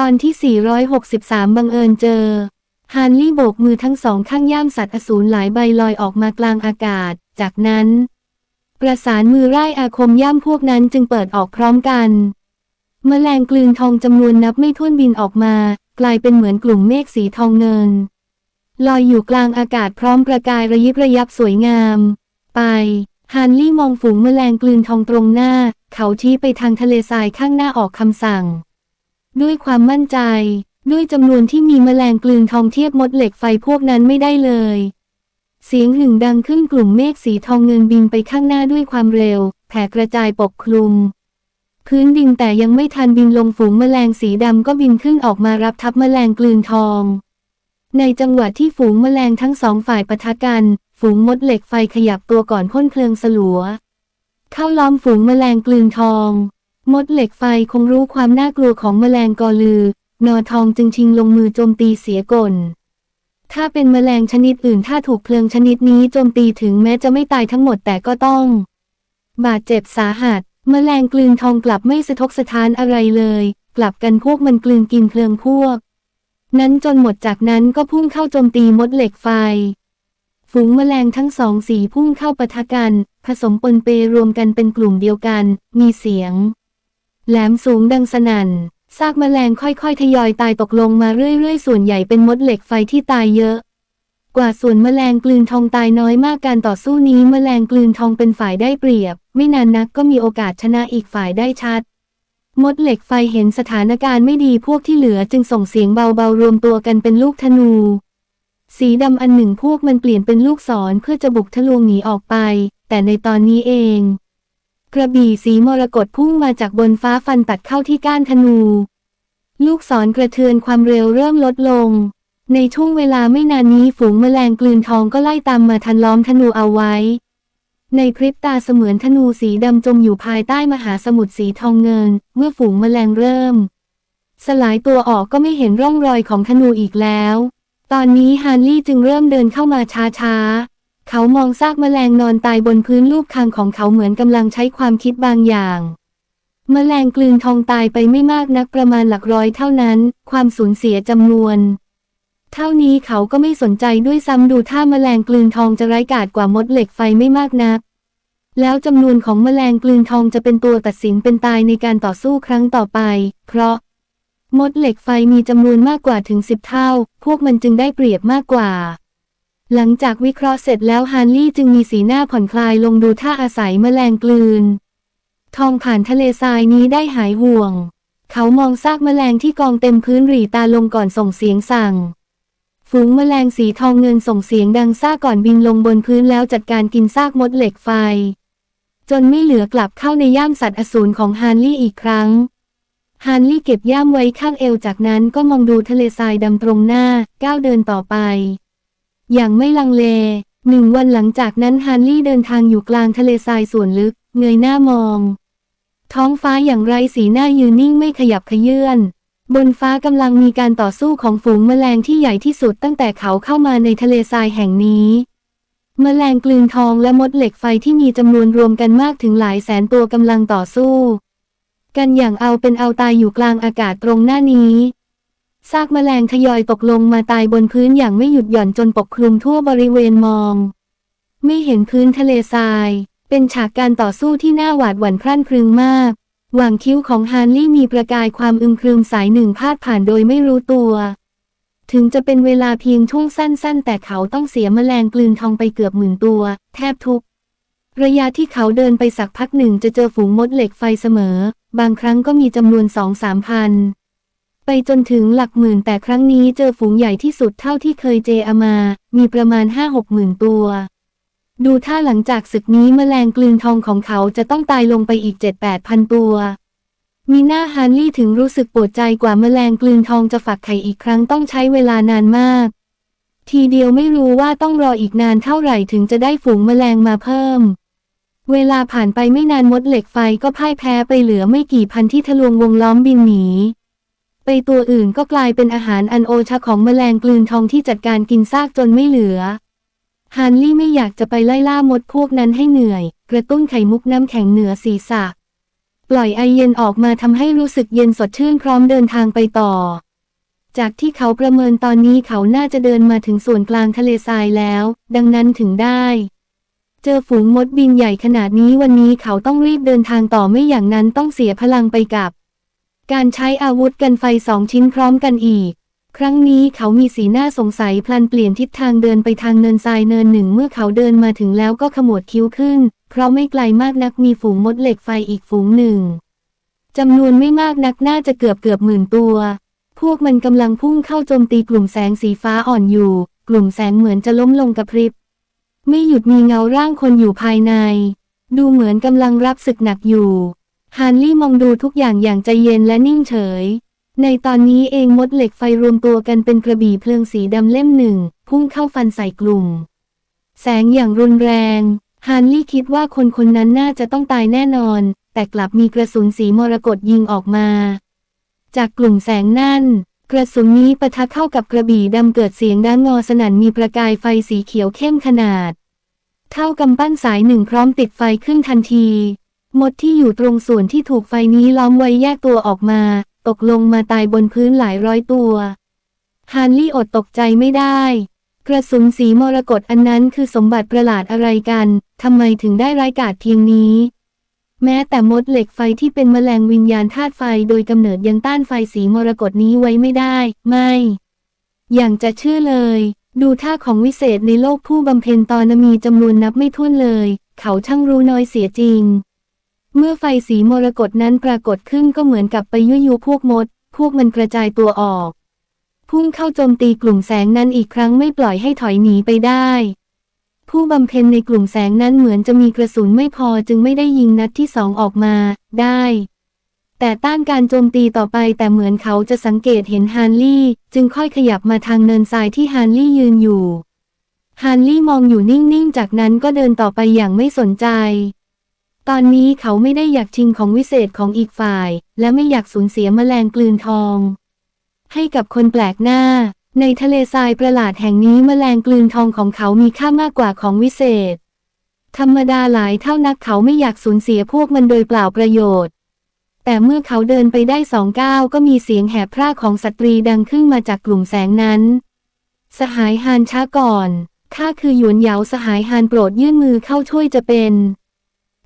ตอนที่ 463 บังเอิญเจอ ฮานลี่โบกมือทั้งสองข้างย่ามสัตว์อสูรหลายใบลอยออกมากลางอากาศ จากนั้น ประสานมือไร่อาคมย่ามพวกนั้นจึงเปิดออกพร้อมกันแมลงกลืนทองจำนวนนับไม่ถ้วนบินออกมา กลายเป็นเหมือนกลุ่มเมฆสีทองเงิน ลอยอยู่กลางอากาศพร้อมประกายระยิบระยับสวยงาม ไป ฮานลี่มองฝูงแมลงกลืนทองตรงหน้า เขาชี้ไปทางทะเลทรายข้างหน้าออกคำสั่ง ด้วยความมั่นใจ ด้วยจำนวนที่มีแมลงกลืนทองเทียบมดเหล็กไฟพวกนั้นไม่ได้เลย เสียงหึ่งดังขึ้นกลุ่มเมฆสีทองเงินบินไปข้างหน้าด้วยความเร็ว แผ่กระจายปกคลุม พื้นดินแต่ยังไม่ทันบินลงฝูงแมลงสีดำก็บินขึ้นออกมารับทับแมลงกลืนทอง ในจังหวะที่ฝูงแมลงทั้งสองฝ่ายปะทะกัน ฝูงมดเหล็กไฟขยับตัวก่อนพ่นเพลิงสลัว เข้าล้อมฝูงแมลงกลืนทอง มดเหล็กไฟคงรู้ความน่ากลัวของแมลงกอลือ นอทองจึงชิงลงมือโจมตีเสียก่นถ้าเป็นแมลงชนิดอื่นถ้าถูกเพลิงชนิดนี้โจมตีถึงแม้จะไม่ตายทั้งหมดแต่ก็ต้อง บาดเจ็บสาหัส แมลงกลืนทองกลับไม่สะทกสะท้านอะไรเลย กลับกันพวกมันกลืนกินเพลิงพวก นั้นจนหมดจากนั้นก็พุ่งเข้าโจมตีมดเหล็กไฟ ฝูงแมลงทั้งสองสีพุ่งเข้าปะทะกัน ผสมปนเปรวมกันเป็นกลุ่มเดียวกัน มีเสียง แหลมสูงดังสนั่น ซากแมลงค่อยๆ ทยอยตายตกลงมาเรื่อยๆ ส่วนใหญ่เป็นมดเหล็กไฟที่ตายเยอะ กว่าส่วนแมลงกลืนทองตายน้อยมากการต่อสู้นี้แมลงกลืนทองเป็นฝ่ายได้เปรียบ ไม่นานนักก็มีโอกาสชนะอีกฝ่ายได้ชัด มดเหล็กไฟเห็นสถานการณ์ไม่ดีพวกที่เหลือจึงส่งเสียงเบาๆรวมตัวกันเป็นลูกธนู สีดำอันหนึ่งพวกมันเปลี่ยนเป็นลูกศรเพื่อจะบุกทะลวงหนีออกไป แต่ในตอนนี้เอง กระบี่สีมรกตพุ่งมาจากบนฟ้าฟันตัดเข้าที่ก้านธนู ลูกศรกระเทือนความเร็วเริ่มลดลง ในช่วงเวลาไม่นานนี้ฝูงแมลงกลืนทองก็ไล่ตามมาทันล้อมธนูเอาไว้ ในพริบตาเสมือนธนูสีดำจมอยู่ภายใต้มหาสมุทรสีทองเงิน เมื่อฝูงแมลงเริ่ม สลายตัวออกก็ไม่เห็นร่องรอยของธนูอีกแล้ว ตอนนี้ฮานลี่จึงเริ่มเดินเข้ามาช้าๆ เขามองซากแมลงนอนตายบนพื้นลูกคางของเขาเหมือนกำลังใช้ความคิดบางอย่างแมลงกลืนทองตายไปไม่มากนักประมาณหลักร้อยเท่านั้น ความสูญเสียจำนวน เท่านี้เขาก็ไม่สนใจด้วยซ้ำดูท่าแมลงกลืนทองจะไร้กาจกว่ามดเหล็กไฟไม่มากนัก แล้วจำนวนของแมลงกลืนทองจะเป็นตัวตัดสินเป็นตายในการต่อสู้ครั้งต่อไป เพราะ มดเหล็กไฟมีจำนวนมากกว่าถึงสิบเท่า พวกมันจึงได้เปรียบมากกว่า หลังจากวิเคราะห์เสร็จแล้วฮานลี่จึงมีสีหน้าผ่อนคลายลงดูท่าอาศัยแมลงกลืน ทองผ่านทะเลทรายนี้ได้หายห่วง เขามองซากแมลงที่กองเต็มพื้นหรี่ตาลงก่อนส่งเสียงสั่ง ฝูงแมลงสีทองเงินส่งเสียงดังซ่าก่อนบินลงบนพื้นแล้วจัดการกินซากมดเหล็กไฟ จนไม่เหลือกลับเข้าในย่ามสัตว์อสูรของฮานลี่อีกครั้งฮานลี่เก็บย่ามไว้ข้างเอวจากนั้นก็มองดูทะเลทรายดำตรงหน้าก้าวเดินต่อไป อย่างไม่ลังเล หนึ่งวันหลังจากนั้นฮานลี่เดินทางอยู่กลางทะเลทรายส่วนลึก เงยหน้ามอง ท้องฟ้าอย่างไรสีหน้ายืนนิ่งไม่ขยับขยื่นบนฟ้ากำลังมีการต่อสู้ของฝูงแมลงที่ใหญ่ที่สุดตั้งแต่เขาเข้ามาในทะเลทรายแห่งนี้ แมลงกลืนทองและมดเหล็กไฟที่มีจำนวนรวมกันมากถึงหลายแสนตัวกำลังต่อสู้ กันอย่างเอาเป็นเอาตายอยู่กลางอากาศตรงหน้านี้ ซากแมลงทยอยตกลงมาตายบนพื้นอย่างไม่หยุดหย่อนจนปกคลุมทั่วบริเวณมอง ไม่เห็นพื้นทะเลทราย เป็นฉากการต่อสู้ที่น่าหวาดหวั่นพรั่นพรึงมากหว่างคิ้วของฮานลี่มีประกายความอึมครึมสายหนึ่งพาดผ่านโดยไม่รู้ตัว ถึงจะเป็นเวลาเพียงช่วงสั้น ๆ แต่เขาต้องเสียแมลงกลืนทองไปเกือบหมื่นตัว แทบทุก ระยะที่เขาเดินไปสักพักหนึ่งจะเจอฝูงมดเหล็กไฟเสมอ บางครั้งก็มีจำนวนสองสามพัน ไปจนถึงหลักหมื่นแต่ครั้งนี้เจอฝูงใหญ่ที่สุดเท่าที่เคยเจอมา มีประมาณห้าหกหมื่นตัว ดูถ้าหลังจากศึกนี้แมลงกลืนทองของเขาจะต้องตายลงไปอีกเจ็ดแปดพันตัว มีหน้าฮานลี่ถึงรู้สึกปวดใจกว่าแมลงกลืนทองจะฝักไข่อีกครั้งต้องใช้เวลานานมาก ทีเดียวไม่รู้ว่าต้องรออีกนานเท่าไหร่ถึงจะได้ฝูงแมลงมาเพิ่มเวลาผ่านไปไม่นานมดเหล็กไฟก็พ่ายแพ้ไปเหลือไม่กี่พันที่ทะลวงวงล้อมบินหนี ไปตัวอื่นก็กลายเป็นอาหารอันโอชะของแมลงกลืนทองที่จัดการกินซากจนไม่เหลือ ฮานลี่ไม่อยากจะไปไล่ล่ามดพวกนั้นให้เหนื่อย กระตุ้นไข่มุกน้ำแข็งเหนือศีรษะปปล่อยไอเย็นออกมาทำให้รู้สึกเย็นสดชื่นพร้อมเดินทางไปต่อ จากที่เขาประเมินตอนนี้เขาน่าจะเดินมาถึงส่วนกลางทะเลทรายแล้ว ดังนั้นถึงได้ เจอฝูงมดบินใหญ่ขนาดนี้วันนี้เขาต้องรีบเดินทางต่อไม่อย่างนั้นต้องเสียพลังไปกับ การใช้อาวุธกันไฟสองชิ้นพร้อมกันอีก ครั้งนี้เขามีสีหน้าสงสัยพลันเปลี่ยนทิศทางเดินไปทางเนินทรายเนินหนึ่งเมื่อเขาเดินมาถึงแล้วก็ขมวดคิ้วขึ้น เพราะไม่ไกลมากนักมีฝูงมดเหล็กไฟอีกฝูงหนึ่งจำนวนไม่มากนักน่าจะเกือบเกือบหมื่นตัว พวกมันกำลังพุ่งเข้าโจมตีกลุ่มแสงสีฟ้าอ่อนอยู่ กลุ่มแสงเหมือนจะล้มลงกระพริบ ไม่หยุดมีเงาร่างคนอยู่ภายใน ดูเหมือนกำลังรับศึกหนักอยู่ ฮานลี่มองดูทุกอย่างอย่างใจเย็นและนิ่งเฉย ในตอนนี้เองมดเหล็กไฟรวมตัวกันเป็นกระบี่เพลิงสีดำเล่มหนึ่ง พุ่งเข้าฟันใส่กลุ่ม แสงอย่างรุนแรงฮานลี่คิดว่าคนคนนั้นน่าจะต้องตายแน่นอน แต่กลับมีกระสุนสีมรกตยิงออกมา จากกลุ่มแสงนั่น กระสุนนี้ปะทะเข้ากับกระบี่ดำเกิดเสียงดังงอสนั่นมีประกายไฟสีเขียวเข้มขนาด เท่ากำปั้นสายหนึ่งพร้อมติดไฟขึ้นทันที มดที่อยู่ตรงส่วนที่ถูกไฟนี้ล้อมไว้แยกตัวออกมา ตกลงมาตายบนพื้นหลายร้อยตัว ฮานลี่อดตกใจไม่ได้ กระสุนสีมรกตอันนั้นคือสมบัติประหลาดอะไรกันทำไมถึงได้ร้ายกาจเพียงนี้ แม้แต่มดเหล็กไฟที่เป็นแมลงวิญญาณธาตุไฟโดยกำเนิดยังต้านไฟสีมรกตนี้ไว้ไม่ได้ ไม่ อย่างจะเชื่อเลย ดูท่าของวิเศษในโลกผู้บำเพ็ญตอนมีจำนวนนับไม่ถ้วนเลย เขาช่างรู้น้อยเสียจริง เมื่อไฟสีมรกตนั้นปรากฏขึ้นก็เหมือนกับไปยั่วยุพวกมด พวกมันกระจายตัวออก พุ่งเข้าโจมตีกลุ่มแสงนั้นอีกครั้งไม่ปล่อยให้ถอยหนีไปได้ ผู้บำเพ็ญในกลุ่มแสงนั้นเหมือนจะมีกระสุนไม่พอจึงไม่ได้ยิงนัดที่สองออกมา ได้ แต่ต้านการโจมตีต่อไปแต่เหมือนเขาจะสังเกตเห็นฮานลี่ จึงค่อยขยับมาทางเนินทรายที่ฮานลี่ยืนอยู่ ฮานลี่มองอยู่นิ่งๆ จากนั้นก็เดินต่อไปอย่างไม่สนใจ ตอนนี้เขาไม่ได้อยากชิงของวิเศษของอีกฝ่าย และไม่อยากสูญเสียแมลงกลืนทอง ให้กับคนแปลกหน้า ในทะเลทรายประหลาดแห่งนี้แมลงกลืนทองของเขามีค่ามากกว่าของวิเศษ ธรรมดาหลายเท่านักเขาไม่อยากสูญเสียพวกมันโดยเปล่าประโยชน์ แต่เมื่อเขาเดินไปได้สองก้าวก็มีเสียงแหบพร่าของสตรีดังขึ้นมาจากกลุ่มแสงนั้น สหายฮานช้าก่อนข้าคือหยวนเหยาสหายฮานโปรดยื่นมือเข้าช่วยจะเป็น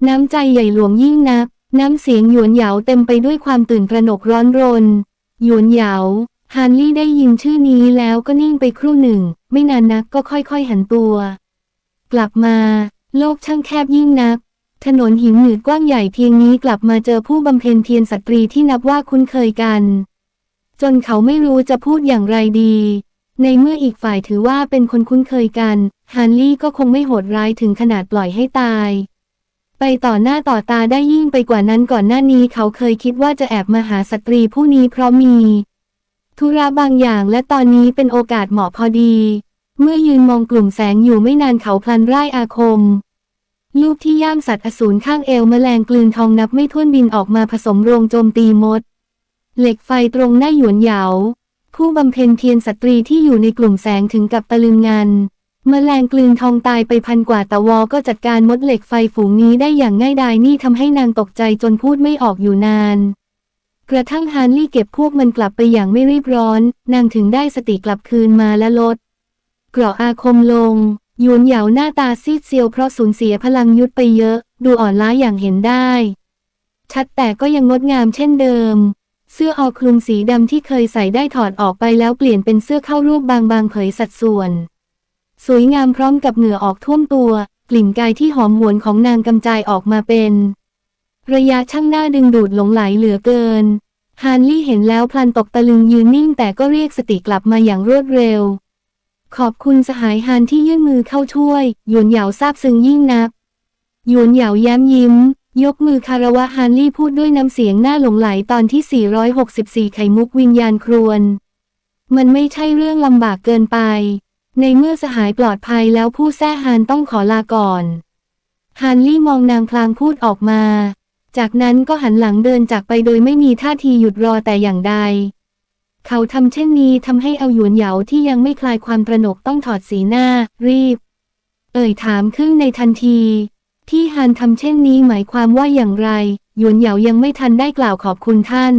น้ำใจใหญ่หลวงยิ่งนัก น้ำเสียงหยวนเหยาเต็มไปด้วยความตื่นตระหนกร้อนรน หยวนเหยาฮานลี่ได้ยินชื่อนี้แล้วก็นิ่งไปครู่หนึ่ง ไม่นานนักก็ค่อยๆหันตัว กลับมา โลกช่างแคบยิ่งนัก ถนนหินหนืดกว้างใหญ่เพียงนี้กลับมาเจอผู้บำเพ็ญเพียรสตรีที่นับว่าคุ้นเคยกัน จนเขาไม่รู้จะพูดอย่างไรดี ในเมื่ออีกฝ่ายถือว่าเป็นคนคุ้นเคยกันฮานลี่ก็คงไม่โหดร้ายถึงขนาดปล่อยให้ตาย ไปต่อหน้าต่อตาได้ยิ่งไปกว่านั้นก่อนหน้านี้เขาเคยคิดว่าจะแอบมาหาสตรีผู้นี้เพราะมี ธุระบางอย่างและตอนนี้เป็นโอกาสเหมาะพอดี เมื่อยืนมองกลุ่มแสงอยู่ไม่นานเขาพลันไร้อาคม ลูกที่ย่ามสัตว์อสูรข้างเอวแมลงกลืนทองนับไม่ถ้วนบินออกมาผสมโรงโจมตีมด เหล็กไฟตรงหน้าหยวนเหยาผู้บำเพ็ญเพียรสตรีที่อยู่ในกลุ่มแสงถึงกับตะลึงงัน แมลงกลืนทองตายไปพันกว่าต่วอก็จัดการมดเหล็กไฟฝูงนี้ได้อย่างง่ายดายนี่ทำให้นางตกใจจนพูดไม่ออกอยู่นาน กระทั่งฮานลี่เก็บพวกมันกลับไปอย่างไม่รีบร้อน นางถึงได้สติกลับคืนมาและลดเกราะอาคมลงหยวนเหยาหน้าตาซีดเซียวเพราะสูญเสียพลังยุดไปเยอะ ดูอ่อนล้าอย่างเห็นได้ ชัดแต่ก็ยังงดงามเช่นเดิม เสื้อออคลุมสีดำที่เคยใส่ได้ถอดออกไปแล้วเปลี่ยนเป็นเสื้อเข้ารูปบางๆเผยสัดส่วน สวยงามพร้อมกับเหงื่อออกท่วมตัว กลิ่นกายที่หอมหวนของนางกำจายออกมาเป็น ระยะช่างหน้าดึงดูดหลงไหลเหลือเกิน ฮานลี่เห็นแล้วพลันตกตะลึงยืนนิ่งแต่ก็เรียกสติกลับมาอย่างรวดเร็ว ขอบคุณสหายฮานที่ยื่นมือเข้าช่วยหยวนเหยาซาบซึ้งยิ่งนักหยวนเหยาแย้มยิ้ม ยกมือคารวะฮานลี่พูดด้วยน้ำเสียงหน้าหลงไหลตอนที่ 464 ไขมุกวิญญาณครวน มันไม่ใช่เรื่องลำบากเกินไป ในเมื่อสหายปลอดภัยแล้วผู้แท้ฮานต้องขอลาก่อนฮานลี่มองนางพลางพูดออกมา จากนั้นก็หันหลังเดินจากไปโดยไม่มีท่าทีหยุดรอแต่อย่างใด เขาทำเช่นนี้ทำให้เอาหยวนเหยาที่ยังไม่คลายความตระหนกต้องถอดสีหน้า รีบ เอ่ยถามขึ้นในทันทีที่ฮานทำเช่นนี้หมายความว่าอย่างไร หยวนเหยายังไม่ทันได้กล่าวขอบคุณท่าน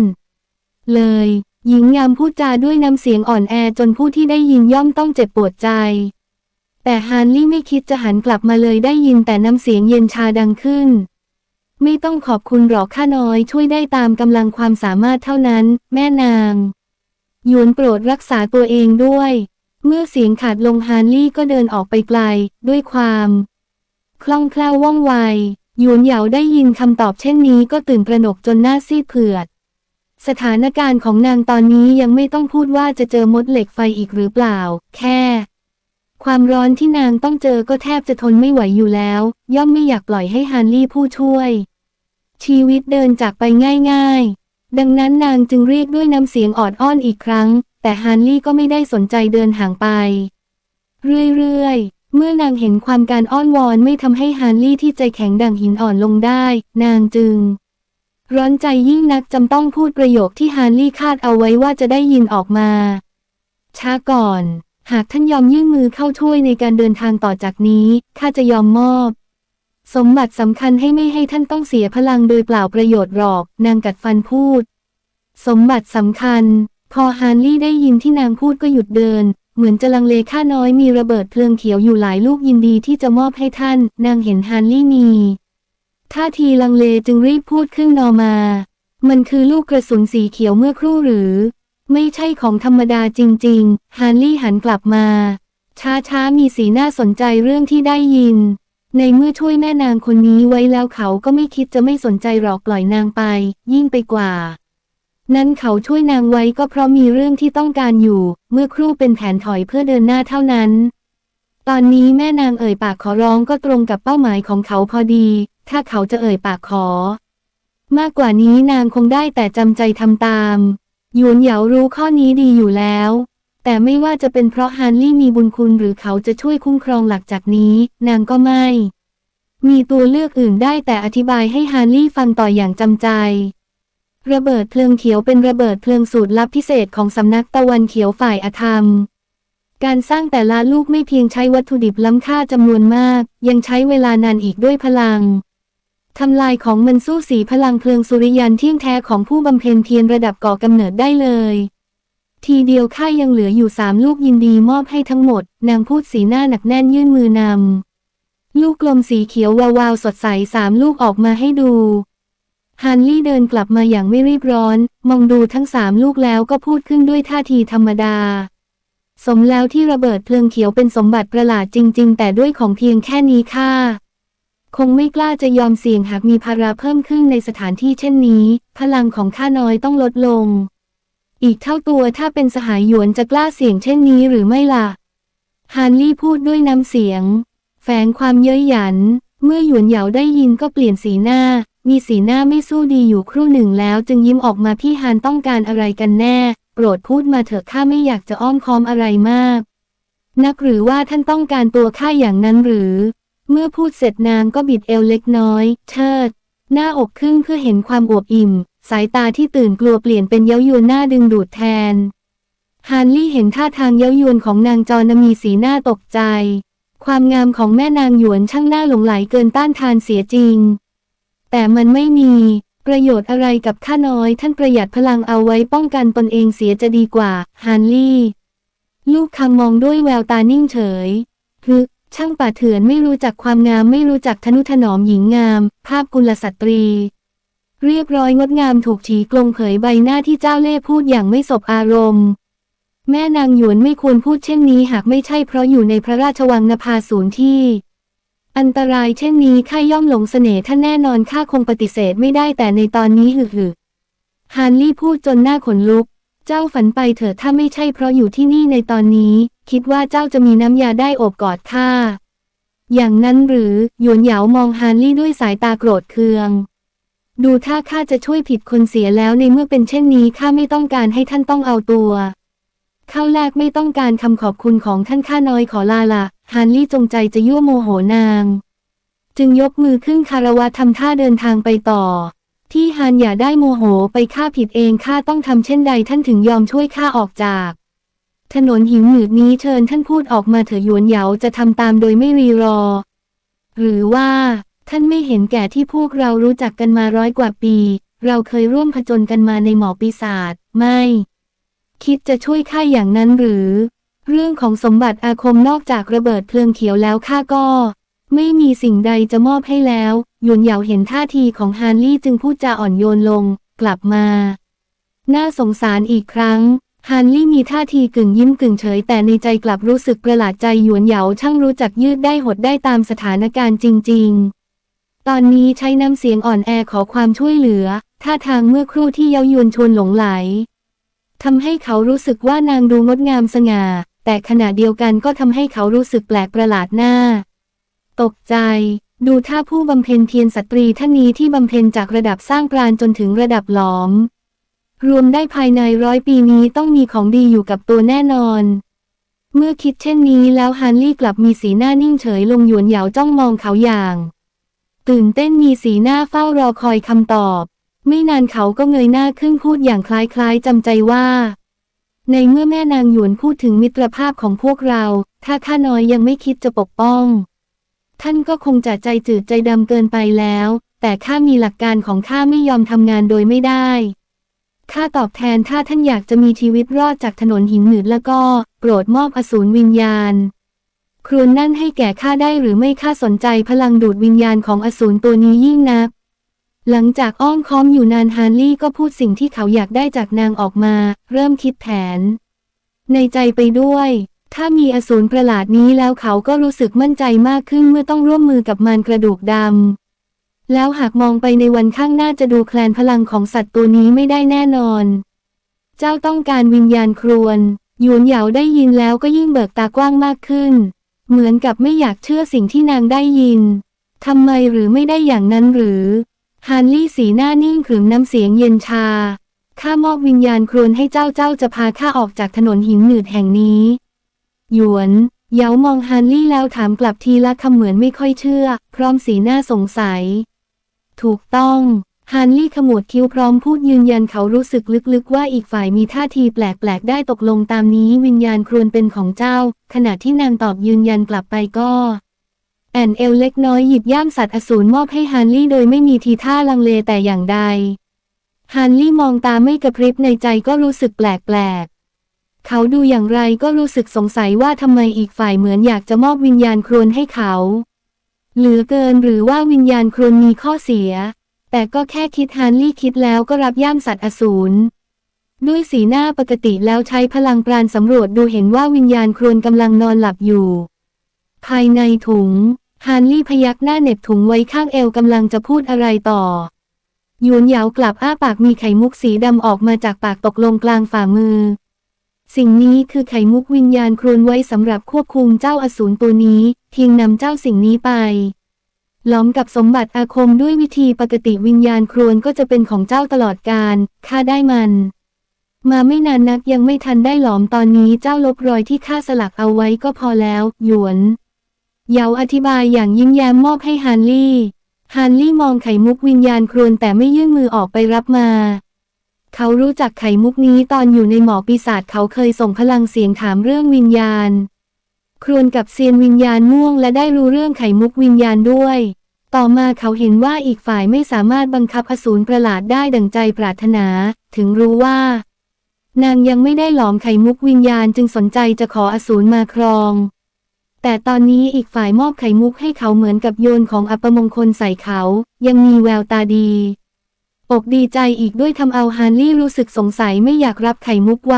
เลย หญิงงามพูดจาด้วยน้ำเสียงอ่อนแอจนผู้ที่ได้ยินย่อมต้องเจ็บปวดใจ แต่ฮานลี่ไม่คิดจะหันกลับมาเลยได้ยินแต่น้ำเสียงเย็นชาดังขึ้น ไม่ต้องขอบคุณหรอกข้าน้อยช่วยได้ตามกำลังความสามารถเท่านั้น แม่นางยวนโปรดรักษาตัวเองด้วย เมื่อเสียงขาดลงฮานลี่ก็เดินออกไปไกล ด้วยความ คล่องแคล่วว่องไวหยวนเหยาได้ยินคำตอบเช่นนี้ก็ตื่นตระหนกจนหน้าซีดเผือด สถานการณ์ของนางตอนนี้ยังไม่ต้องพูดว่าจะเจอมดเหล็กไฟอีกหรือเปล่า แค่ ความร้อนที่นางต้องเจอก็แทบจะทนไม่ไหวอยู่แล้ว ย่อมไม่อยากปล่อยให้ฮานลี่ผู้ช่วย ชีวิตเดินจากไปง่าย ๆ ดังนั้นนางจึงเรียกด้วยน้ำเสียงออดอ้อนอีกครั้ง แต่ฮานลี่ก็ไม่ได้สนใจเดินห่างไป เรื่อยๆเมื่อนางเห็นความการอ้อนวอนไม่ทำให้ฮานลี่ที่ใจแข็งดังหินอ่อนลงได้ นางจึง ร้อนใจยิ่งนักจำต้องพูดประโยคที่ฮานลี่คาดเอาไว้ว่าจะได้ยินออกมา ช้าก่อน หากท่านยอมยื่นมือเข้าช่วยในการเดินทางต่อจากนี้ข้าจะยอมมอบ สมบัติสำคัญให้ไม่ให้ท่านต้องเสียพลังโดยเปล่าประโยชน์หรอก นางกัดฟันพูด สมบัติสำคัญ พอฮานลี่ได้ยินที่นางพูดก็หยุดเดิน เหมือนจะลังเลข้าน้อยมีระเบิดเพลิงเขียวอยู่หลายลูกยินดีที่จะมอบให้ท่าน นางเห็นฮานลี่มี ท่าทีลังเลจึงรีบพูดขึ้นนอมา มันคือลูกกระสุนสีเขียวเมื่อครู่หรือ ไม่ใช่ของธรรมดาจริง ๆ ฮานลี่หันกลับมา ช้าๆ มีสีหน้าสนใจเรื่องที่ได้ยิน ในเมื่อช่วยแม่นางคนนี้ไว้แล้วเขาก็ไม่คิดจะไม่สนใจหรอกปล่อยนางไป ยิ่งไปกว่า นั้นเขาช่วยนางไว้ก็เพราะมีเรื่องที่ต้องการอยู่ เมื่อครู่เป็นแผนถอยเพื่อเดินหน้าเท่านั้นตอนนี้แม่นางเอ่ยปากขอร้องก็ตรงกับเป้าหมายของเขาพอดี ถ้าเขาจะเอ่ยปากขอ มากกว่านี้นางคงได้แต่จำใจทำตาม หยวนเหยารู้ข้อนี้ดีอยู่แล้ว แต่ไม่ว่าจะเป็นเพราะฮันลี่มีบุญคุณหรือเขาจะช่วยคุ้มครองหลักจากนี้ นางก็ไม่ มีตัวเลือกอื่นได้แต่อธิบายให้ฮันลี่ฟังต่ออย่างจำใจระเบิดเพลิงเขียวเป็นระเบิดเพลิงสูตรลับพิเศษของสำนักตะวันเขียวฝ่ายอธรรม การสร้างแต่ละลูกไม่เพียงใช้วัตถุดิบล้ำค่าจำนวนมาก ยังใช้เวลานานอีกด้วยพลัง ทำลายของมันสู้สีพลังเพลิงสุริยันเที่ยงแท้ของผู้บำเพ็ญเพียรระดับก่อกำเนิดได้เลย ทีเดียวค่ายังเหลืออยู่สามลูกยินดีมอบให้ทั้งหมด นางพูดสีหน้าหนักแน่นยื่นมือนำลูกกลมสีเขียววาวๆสดใสสามลูกออกมาให้ดูฮันลี่เดินกลับมาอย่างไม่รีบร้อน มองดูทั้งสามลูกแล้วก็พูดขึ้นด้วยท่าทีธรรมดา สมแล้วที่ระเบิดเพลิงเขียวเป็นสมบัติประหลาดจริง ๆ แต่ด้วยของเพียงแค่นี้ค่ะ คงไม่กล้าจะยอมเสี่ยงหากมีภาระเพิ่มขึ้นในสถานที่เช่นนี้ พลังของข้าน้อยต้องลดลง อีกเท่าตัวถ้าเป็นสหายหยวนจะกล้าเสี่ยงเช่นนี้หรือไม่ล่ะ ฮานลี่พูดด้วยน้ำเสียง แฝงความเย้ยหยัน เมื่อหยวนเหยาได้ยินก็เปลี่ยนสีหน้า มีสีหน้าไม่สู้ดีอยู่ครู่หนึ่งแล้วจึงยิ้มออกมาพี่ฮานต้องการอะไรกันแน่ โปรดพูดมาเถอะข้าไม่อยากจะอ้อมค้อมอะไรมาก นักหรือว่าท่านต้องการตัวข้าอย่างนั้นหรือ เมื่อพูดเสร็จนางก็บิดเอวเล็กน้อย เชิด หน้าอกครึ่งเพื่อเห็นความอวบอิ่ม สายตาที่ตื่นกลัวเปลี่ยนเป็นเย้ายวนหน้าดึงดูดแทน ฮานลี่เห็นท่าทางเย้ายวนของนางจอนมีสีหน้าตกใจ ความงามของแม่นางหยวนช่างหน่าหลงไหลเกินต้านทานเสียจริง แต่มันไม่มี ประโยชน์อะไรกับข้าน้อยท่านประหยัดพลังเอาไว้ป้องกันตนเองเสียจะดีกว่า ฮานลี่ ลูกคำมองด้วยแววตานิ่งเฉยฮึ ช่างป่าเถื่อนไม่รู้จักความงามไม่รู้จักทนุถนอมหญิงงาม ภาพกุลสตรี เรียบร้อยงดงามถูกฉีกลงเผยใบหน้าที่เจ้าเล่ห์พูดอย่างไม่สบอารมณ์ แม่นางหยวนไม่ควรพูดเช่นนี้หากไม่ใช่เพราะอยู่ในพระราชวังนภาสูนที่ อันตรายเช่นนี้ข้าย่อมหลงเสน่ห์ท่านแน่นอนข้าคงปฏิเสธไม่ได้แต่ในตอนนี้หึหึฮานลี่พูดจนหน้าขนลุก เจ้าฝันไปเถอะถ้าไม่ใช่เพราะอยู่ที่นี่ในตอนนี้ คิดว่าเจ้าจะมีน้ำยาได้อบกอดข้า อย่างนั้นหรือ หยวนเหยามองฮานลี่ด้วยสายตาโกรธเคือง ดูถ้าข้าจะช่วยผิดคนเสียแล้วในเมื่อเป็นเช่นนี้ข้าไม่ต้องการให้ท่านต้องเอาตัวข้าแรกไม่ต้องการคำขอบคุณของท่านข้าน้อยขอลาละฮานลี่จงใจจะยั่วโมโหนาง จึงยกมือขึ้นคารวะทำท่าเดินทางไปต่อ ที่ฮานอย่าได้โมโหไปข้าผิดเองข้าต้องทำเช่นใดท่านถึงยอมช่วยข้าออกจาก ถนนหินหนืดนี้เชิญท่านพูดออกมาเถอะหยวนเหยาจะทำตามโดยไม่รีรอ หรือว่าท่านไม่เห็นแก่ที่พวกเรารู้จักกันมาร้อยกว่าปี เราเคยร่วมผจญกันมาในหมอปีศาจไม่ คิดจะช่วยข้าอย่างนั้นหรือ เรื่องของสมบัติอาคมนอกจากระเบิดเพลิงเขียวแล้วข้าก็ ไม่มีสิ่งใดจะมอบให้แล้วหยวนเหยาเห็นท่าทีของฮานลี่จึงพูดจาอ่อนโยนลง กลับมา น่าสงสารอีกครั้ง ฮานลี่มีท่าทีกึ่งยิ้มกึ่งเฉย แต่ในใจกลับรู้สึกประหลาดใจหยวนเหยาช่างรู้จักยืดได้หดได้ตามสถานการณ์จริง ๆ ตอนนี้ใช้น้ำเสียงอ่อนแอขอความช่วยเหลือ ท่าทางเมื่อครู่ที่เย้ายวนชวนหลงไหลทำให้เขารู้สึกว่านางดูงดงามสง่า แต่ขณะเดียวกันก็ทำให้เขารู้สึกแปลกประหลาดหน้า ตกใจ ดูท่าผู้บำเพ็ญเพียรสตรีท่านนี้ที่บำเพ็ญจากระดับสร้างปราณจนถึงระดับหลอม รวมได้ภายในร้อยปีนี้ต้องมีของดีอยู่กับตัวแน่นอน เมื่อคิดเช่นนี้แล้วฮันลี่กลับมีสีหน้านิ่งเฉยลงหยวนเหยาจ้องมองเขาอย่าง ตื่นเต้นมีสีหน้าเฝ้ารอคอยคำตอบ ไม่นานเขาก็เงยหน้าขึ้นพูดอย่างคล้ายๆจำใจว่าในเมื่อแม่นางหยวนพูดถึงมิตรภาพของพวกเรา ถ้าข้าน้อยยังไม่คิดจะปกป้อง ท่านก็คงจะใจจืดใจดำเกินไปแล้ว แต่ข้ามีหลักการของข้าไม่ยอมทำงานโดยไม่ได้ข้าตอบแทนถ้าท่านอยากจะมีชีวิตรอดจากถนนหินหนืดแล้วก็ โปรดมอบอสูรวิญญาณ ครวญนั่นให้แก่ข้าได้หรือไม่ข้าสนใจพลังดูดวิญญาณของอสูรตัวนี้ยิ่งนัก หลังจากอ้อมค้อมอยู่นานฮาร์ลี่ก็พูดสิ่งที่เขาอยากได้จากนางออกมา เริ่มคิดแผน ในใจไปด้วย ถ้ามีอสูรประหลาดนี้แล้วเขาก็รู้สึกมั่นใจมากขึ้นเมื่อต้องร่วมมือกับมารกระดูกดำ แล้วหากมองไปในวันข้างหน้าจะดูแคลนพลังของสัตว์ตัวนี้ไม่ได้แน่นอน เจ้าต้องการวิญญาณครวนหยวนเหยาได้ยินแล้วก็ยิ่งเบิกตากว้างมากขึ้น เหมือนกับไม่อยากเชื่อสิ่งที่นางได้ยิน ทำไมหรือไม่ได้อย่างนั้นหรือ ฮานลี่สีหน้านิ่งขรึมน้ำเสียงเย็นชา ข้ามอบวิญญาณครวนให้เจ้าเจ้าจะพาข้าออกจากถนนหินหนืดแห่งนี้ หยวนเหยามองฮานลี่แล้วถามกลับทีละคำเหมือนไม่ค่อยเชื่อ พร้อมสีหน้าสงสัย ถูกต้องฮานลี่ขมวดคิ้วพร้อมพูดยืนยันเขารู้สึกลึกๆ ว่าอีกฝ่ายมีท่าทีแปลกๆ ได้ตกลงตามนี้วิญญาณครวนเป็นของเจ้า ขณะที่นางตอบยืนยันกลับไปก็ แอนเอลเล็กน้อยหยิบย่ามสัตว์อสูรมอบให้ฮานลี่โดยไม่มีทีท่าลังเลแต่อย่างใดฮานลี่มองตาไม่กระพริบในใจก็รู้สึกแปลกๆ เขาดูอย่างไรก็รู้สึกสงสัยว่าทำไมอีกฝ่ายเหมือนอยากจะมอบวิญญาณครวนให้เขา เหลือเกินหรือว่าวิญญาณครวนมีข้อเสีย แต่ก็แค่คิดฮานลี่คิดแล้วก็รับย่ามสัตว์อสูรด้วยสีหน้าปกติแล้วใช้พลังปราณสำรวจดูเห็นว่าวิญญาณครวนกำลังนอนหลับอยู่ ภายในถุงฮานลี่พยักหน้าเหน็บถุงไว้ข้างเอวกำลังจะพูดอะไรต่อหยวนเหยาวกลับอ้าปากมีไขมุกสีดำออกมาจากปากตกลงกลางฝ่ามือ สิ่งนี้คือไข่มุกวิญญาณครวนไว้สำหรับควบคุมเจ้าอสูรตัวนี้เพียงนำเจ้าสิ่งนี้ไป ล้อมกับสมบัติอาคมด้วยวิธีปกติวิญญาณครวนก็จะเป็นของเจ้าตลอดกาลข้าได้มัน มาไม่นานนักยังไม่ทันได้หลอมตอนนี้เจ้าลบรอยที่ข้าสลักเอาไว้ก็พอแล้ว หยวนเยาอธิบายอย่างยิ้มแย้มมอบให้ฮานลี่ฮานลี่มองไข่มุกวิญญาณครวนแต่ไม่ยื่นมือออกไปรับมา เขารู้จักไข่มุกนี้ตอนอยู่ในหมอปีศาจเขาเคยส่งพลังเสียงถามเรื่องวิญญาณ ครวนกับเซียนวิญญาณม่วงและได้รู้เรื่องไข่มุกวิญญาณด้วย ต่อมาเขาเห็นว่าอีกฝ่ายไม่สามารถบังคับอสูรประหลาดได้ดังใจปรารถนา ถึงรู้ว่า นางยังไม่ได้หลอมไข่มุกวิญญาณจึงสนใจจะขออสูรมาครอง แต่ตอนนี้อีกฝ่ายมอบไข่มุกให้เขาเหมือนกับโยนของอัปมงคลใส่เขา ยังมีแววตาดี อกดีใจอีกด้วยทำเอาฮานลี่รู้สึกสงสัยไม่อยากรับไข่มุกไว